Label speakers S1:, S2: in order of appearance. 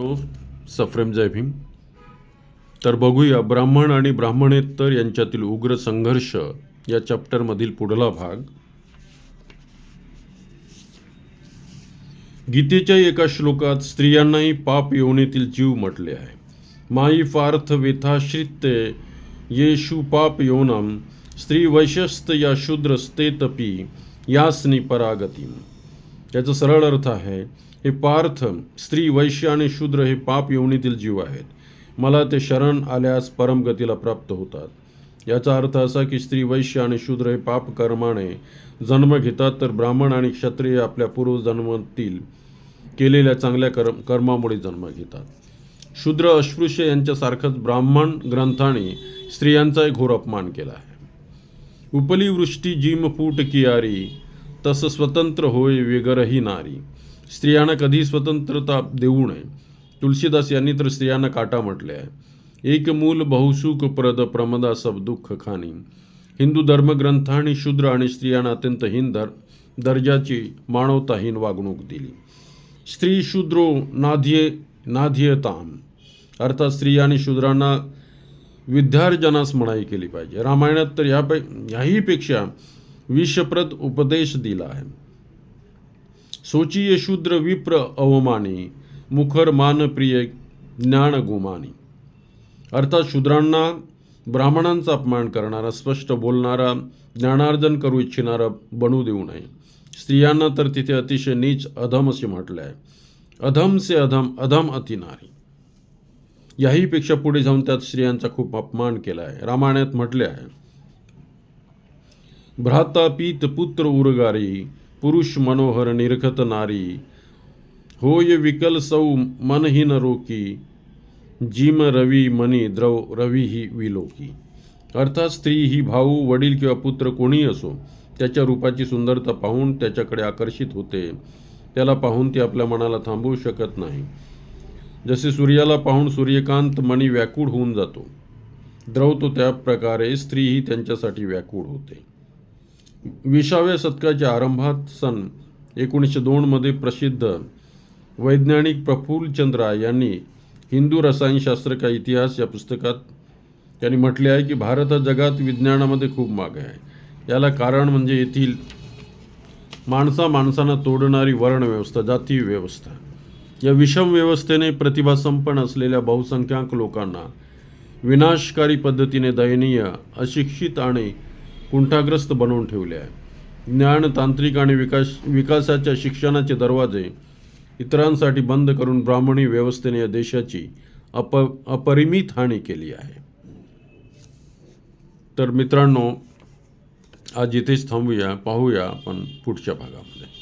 S1: No सफ्रेम जय भीम. तर बघूया ब्राह्मण आणि ब्राह्मणेतर यांच्यातील उग्र संघर्ष या चॅप्टरमधील पुढला भाग. गीतेच्या एका श्लोकात स्त्रियांनाही पाप योनीतील जीव म्हटले आहे. माई पार्थ वेथाश्रित्य येषु पाप योनम. स्त्री वैशस्त या शूद्रस्ते तपी यासनी परागती याचं सरळ अर्थ आहे हे पार्थ स्त्री वैश्य आणि शूद्र हे पाप यवनीतील जीव आहेत. मला ते शरण आल्यास परमगतीला प्राप्त होतात. याचा अर्थ असा की स्त्री वैश्य आणि शूद्र हे पाप कर्माने जन्म घेतात तर ब्राह्मण आणि क्षत्रिय आपल्या पूर्वजन्मातील केलेल्या चांगल्या कर्म कर्मामुळे जन्म घेतात. शूद्र अस्पृश्य यांच्यासारखंच ब्राह्मण ग्रंथाने स्त्रियांचाही घोर अपमान केला आहे. उपली वृष्टी जिम फूट कियारी तसं स्वतंत्र होय वेगरही नारी. स्त्रियांना कधी स्वतंत्रता देऊ नये. तुलसीदास यांनी तर स्त्रियांना काटा म्हटले आहे. एक मूल बहुसुख प्रद प्रमदा सब दुःख खाणी हिंदू धर्मग्रंथांनी शूद्र आणि स्त्रियांना अत्यंत हीन दर दर्जाची मानवताहीन वागणूक दिली. स्त्री शूद्रो नाध्य नाध्यताम. अर्थात स्त्री आणि शूद्रांना विद्यार्जनास मनाई केली पाहिजे. रामायणात तर यापै याहीपेक्षा विषप्रद उपदेश दिला आहे. सोची शूद्र विप्र अवमानी मुखर मानप्रिय ज्ञान गुमानी. अर्थात शूद्रांना ब्राह्मणांचा अपमान करणारा स्पष्ट बोलणारा ज्ञानार्जन करू इच्छिणारा बनू देऊ नये. स्त्रियांना तर तिथे अतिशय नीच अधम असे म्हटले आहे. अधम से अधम अधम अति नारी. याहीपेक्षा पुढे जाऊन त्यात स्त्रियांचा खूप अपमान केला आहे. रामायणात म्हटले आहे भ्राता पीत पुत्र उरगारी पुरुष मनोहर निरखत नारी। होय विकल सौ मनहीन रोकी जिम रवी मनी द्रव रवी ही विलोकी। अर्थात स्त्री ही भाऊ वडील किंवा पुत्र कोणी असो त्याच्या रूपाची सुंदरता पाहून त्याच्याकडे आकर्षित होते. त्याला पाहून ती आपल्या मनाला थांबवू शकत नाही. जसे सूर्याला पाहून सूर्यकांत मणी व्याकुळ होऊन जातो द्रवतो त्या प्रकारे स्त्री ही त्यांच्यासाठी व्याकुळ होते. विसाव्या शतकाच्या आरंभात सन एकोणीसशे दोनमध्ये प्रसिद्ध वैज्ञानिक प्रफुल्लचंद्र चंद्रा यांनी हिंदू रसायनशास्त्र का इतिहास या पुस्तकात त्यांनी म्हटले आहे की भारत हा जगात विज्ञानामध्ये खूप मागे आहे. याला कारण म्हणजे येथील माणसा माणसांना तोडणारी वर्णव्यवस्था जाती व्यवस्था. या विषम व्यवस्थेने प्रतिभासंपन्न असलेल्या बहुसंख्याक लोकांना विनाशकारी पद्धतीने दयनीय अशिक्षित आणि कुंठाग्रस्त बनवून ठेवले आहे. ज्ञान तांत्रिक आणि विकास विकासाच्या शिक्षणाचे दरवाजे इतरांसाठी बंद करून ब्राह्मणी व्यवस्थेने या देशाची अप अपरिमित हानी केली आहे. तर मित्रांनो आज इथेच थांबूया पाहूया आपण पुढच्या भागामध्ये.